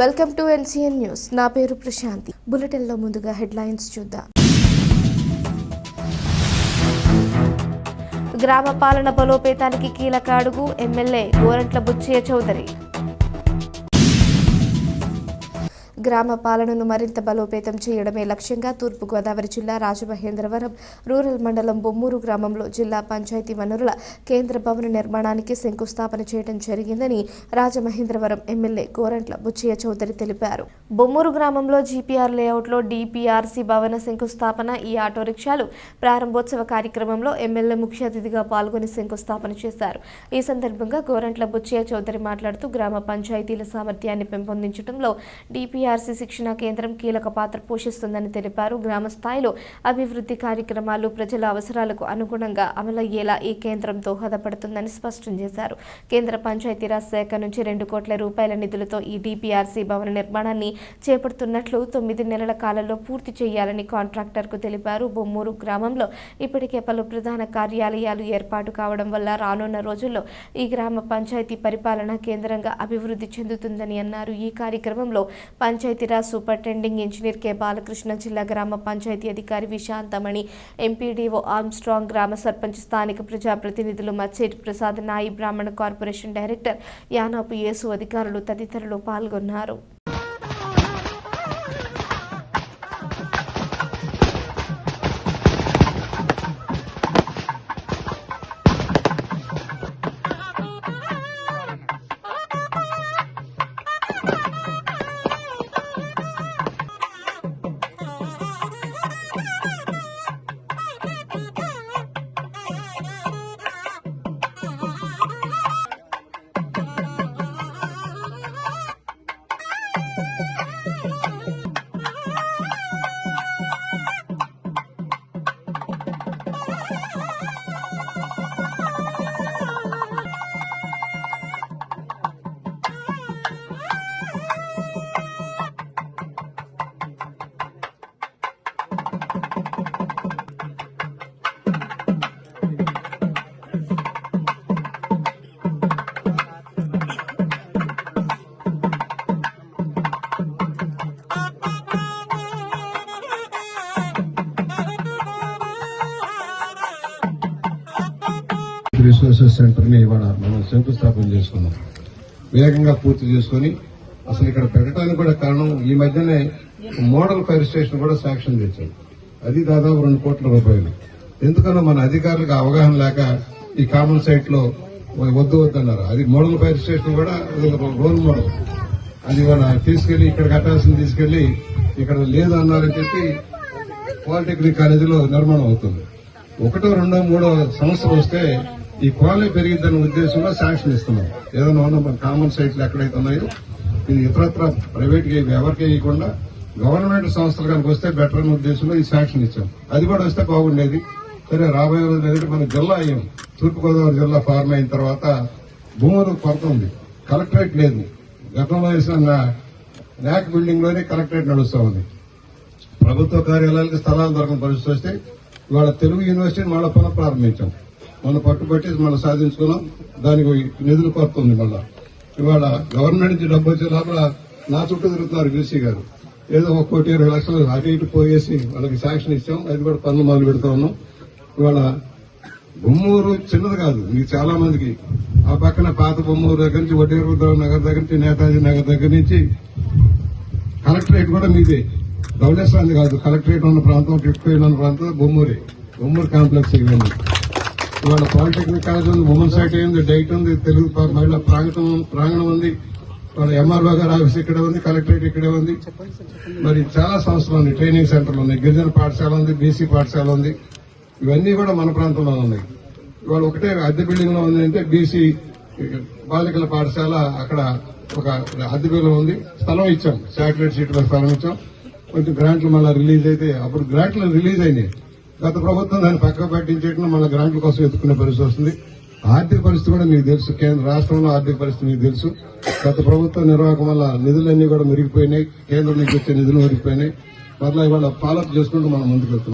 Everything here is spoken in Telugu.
Welcome to NCN news. నా పేరు ప్రశాంతి. బులెటిన్లో ముందుగా హెడ్లైన్స్ చూద్దాం. గ్రామ పాలన బలోపేతానికి కీలక అడుగు ఎమ్మెల్యే గోరంట్ల బుచ్చయ్య చౌదరి. గ్రామ పాలనను మరింత బలోపేతం చేయడమే లక్ష్యంగా తూర్పుగోదావరి జిల్లా రాజమహేంద్రవరం రూరల్ మండలం బొమ్మూరు గ్రామంలో జిల్లా పంచాయతీ వనరుల కేంద్ర భవన నిర్మాణానికి శంకుస్థాపన చేయడం జరిగిందని రాజమహేంద్రవరం ఎమ్మెల్యే గోరంట్ల బుచ్చయ్య చౌదరి తెలిపారు. బొమ్మూరు గ్రామంలో జీపీఆర్ లేఅవుట్లో డిపిఆర్సీ భవన శంకుస్థాపన ఈ ఆటో రిక్షాలు ప్రారంభోత్సవ కార్యక్రమంలో ఎమ్మెల్యే ముఖ్య అతిథిగా పాల్గొని శంకుస్థాపన చేశారు. ఈ సందర్భంగా గోరంట్ల బుచ్చయ్య చౌదరి మాట్లాడుతూ గ్రామ పంచాయతీల సామర్థ్యాన్ని పెంపొందించడంలో డిపిఆర్సీ శిక్షణా కేంద్రం కీలక పాత్ర పోషిస్తుందని తెలిపారు. గ్రామ స్థాయిలో అభివృద్ధి కార్యక్రమాలు ప్రజల అవసరాలకు అనుగుణంగా అమలయ్యేలా ఈ కేంద్రం దోహదపడుతుందని స్పష్టం చేశారు. కేంద్ర పంచాయతీరాజ్ శాఖ నుంచి రెండు కోట్ల రూపాయల నిధులతో ఈ డిపిఆర్సీ భవన నిర్మాణాన్ని చేపడుతున్నట్లు తొమ్మిది నెలల కాలంలో పూర్తి చేయాలని కాంట్రాక్టర్కు తెలిపారు. బొమ్మూరు గ్రామంలో ఇప్పటికే పలు ప్రధాన కార్యాలయాలు ఏర్పాటు కావడం వల్ల రానున్న రోజుల్లో ఈ గ్రామ పంచాయతీ పరిపాలనా కేంద్రంగా అభివృద్ధి చెందుతుందని అన్నారు. ఈ కార్యక్రమంలో Panchayati Raj superintending engineer K. Balakrishna జిల్లా గ్రామ పంచాయతీ అధికారి విశాంతమణి ఎంపీడీఓ ఆర్మ్స్ట్రాంగ్ గ్రామ సర్పంచ్ స్థానిక ప్రజాప్రతినిధులు మచ్చేటి ప్రసాద్ నాయి బ్రాహ్మణ కార్పొరేషన్ డైరెక్టర్ యానాపు యేసు అధికారులు తదితరులు పాల్గొన్నారు. రిసోర్సెస్ సెంటర్ని ఇవాళ మనం శంకుస్థాపన చేసుకున్నాం. వేగంగా పూర్తి చేసుకుని అసలు ఇక్కడ పెట్టడానికి కూడా కారణం ఈ మధ్యనే మోడల్ ఫైర్ స్టేషన్ కూడా శాంక్షన్ తెచ్చాం అది దాదాపు రెండు కోట్ల రూపాయలు. ఎందుకన్నా మన అధికారులకు అవగాహన లేక ఈ కామన్ సైట్లో వద్దు వద్దన్నారు. అది మోడల్ ఫైర్ స్టేషన్ కూడా రోల్ మోడల్. అది ఇవాళ తీసుకెళ్ళి ఇక్కడ కట్టాల్సింది తీసుకెళ్ళి ఇక్కడ లేదు అన్నారని చెప్పి పాలిటెక్నిక్ కాలేజీలో నిర్మాణం అవుతుంది. ఒకటో రెండో మూడో సంవత్సరం వస్తే ఈ క్వాలిటీ పెరిగిద్దన్న ఉద్దేశంలో శాంక్షన్ ఇస్తున్నాం. ఏదైనా ఉన్న మన కామన్ సైట్లు ఎక్కడైతే ఉన్నాయో ఇది ఇతరత్ర ప్రైవేట్గా ఎవరికి వేయకుండా గవర్నమెంట్ సంస్థలు కనుక వస్తే బెటర్ అనే ఉద్దేశంలో ఈ శాంక్షన్ ఇచ్చాం. అది కూడా వస్తే బాగుండేది. సరే రాబోయే రోజులు ఏంటంటే మన జిల్లా అయ్యాం తూర్పుగోదావరి జిల్లా ఫార్మ్ అయిన తర్వాత భూములు కొరత ఉంది. కలెక్టరేట్ లేదు. గతంలో వేసిన న్యాక్ బిల్డింగ్లోనే కలెక్టరేట్ నడుస్తూ ఉంది. ప్రభుత్వ కార్యాలయాలకు స్థలాలు దొరకని పరిస్థితి వస్తే ఇవాళ తెలుగు యూనివర్సిటీని మళ్ళీ పునఃప్రారంభించాం. మన పట్టుబట్టి మనం సాధించుకున్నాం. దానికి నిధులు కొరత ఉంది మళ్ళా. ఇవాళ గవర్నమెంట్ నుంచి డబ్బు వచ్చే లోపల నా చుట్టూ తిరుగుతున్నారు బీసీ గారు. ఏదో ఒక కోటి ఇరవై లక్షలు అటు ఇటు పోయేసి వాళ్ళకి శాంక్షన్ ఇచ్చాం. అది కూడా పనులు మొదలు పెడతా ఉన్నాం. ఇవాళ బొమ్మూరు చిన్నది కాదు. మీకు చాలా మందికి. ఆ పక్కన పాత బొమ్మూరు దగ్గర నుంచి వడ్డీ నగర్ దగ్గర నుంచి నేతాజీ నగర్ దగ్గర నుంచి కలెక్టరేట్ కూడా మీదే. ధవళేశ్వరాన్ని కాదు. కలెక్టరేట్ ఉన్న ప్రాంతం టిట్కో ఉన్న ప్రాంతం బొమ్మూరి. బొమ్మూరు కాంప్లెక్స్ ఇవన్నీ. ఇవాళ పాలిటెక్నిక్ కాలేజ్ ఉంది ఉమెన్ సైట్ ఉంది డైట్ ఉంది తెలుగు మహిళా ప్రాంగణం ప్రాంగణం ఉంది. వాళ్ళ ఎంఆర్ఓ గారి ఆఫీస్ ఇక్కడే ఉంది కలెక్టరేట్ ఇక్కడే ఉంది. మరి చాలా సంస్థలు ఉన్నాయి ట్రైనింగ్ సెంటర్లు ఉన్నాయి గిరిజన పాఠశాల ఉంది బీసీ పాఠశాల ఉంది. ఇవన్నీ కూడా మన ప్రాంతంలో ఉన్నాయి. ఇవాళ ఒకటే అద్దె బిల్డింగ్లో ఉంది అంటే బీసీ బాలికల పాఠశాల అక్కడ ఒక అద్దె బిల్డింగ్ ఉంది. స్థలం ఇచ్చాం శాటిలైట్ సీట్లో స్థలం ఇచ్చాం. కొంచెం గ్రాంట్లు మళ్ళీ రిలీజ్ అయితే అప్పుడు గ్రాంట్లు రిలీజ్ అయినాయి. గత ప్రభుత్వం దాన్ని పక్క పట్టించేయడం మన గ్రాంట్ల కోసం ఎత్తుకునే పరిస్థితి వస్తుంది. ఆర్థిక పరిస్థితి కూడా మీకు తెలుసు. కేంద్ర రాష్ట్రంలో ఆర్థిక పరిస్థితి మీకు తెలుసు. గత ప్రభుత్వ నిర్వాహకం వల్ల నిధులన్నీ కూడా మెరిగిపోయినాయి. కేంద్రం నుంచి వచ్చే నిధులు మెరిగిపోయినాయి. మరలా ఇవాళ ఫాలోఅప్ చేసుకుంటూ మనం ముందుకు వెళ్తున్నాం.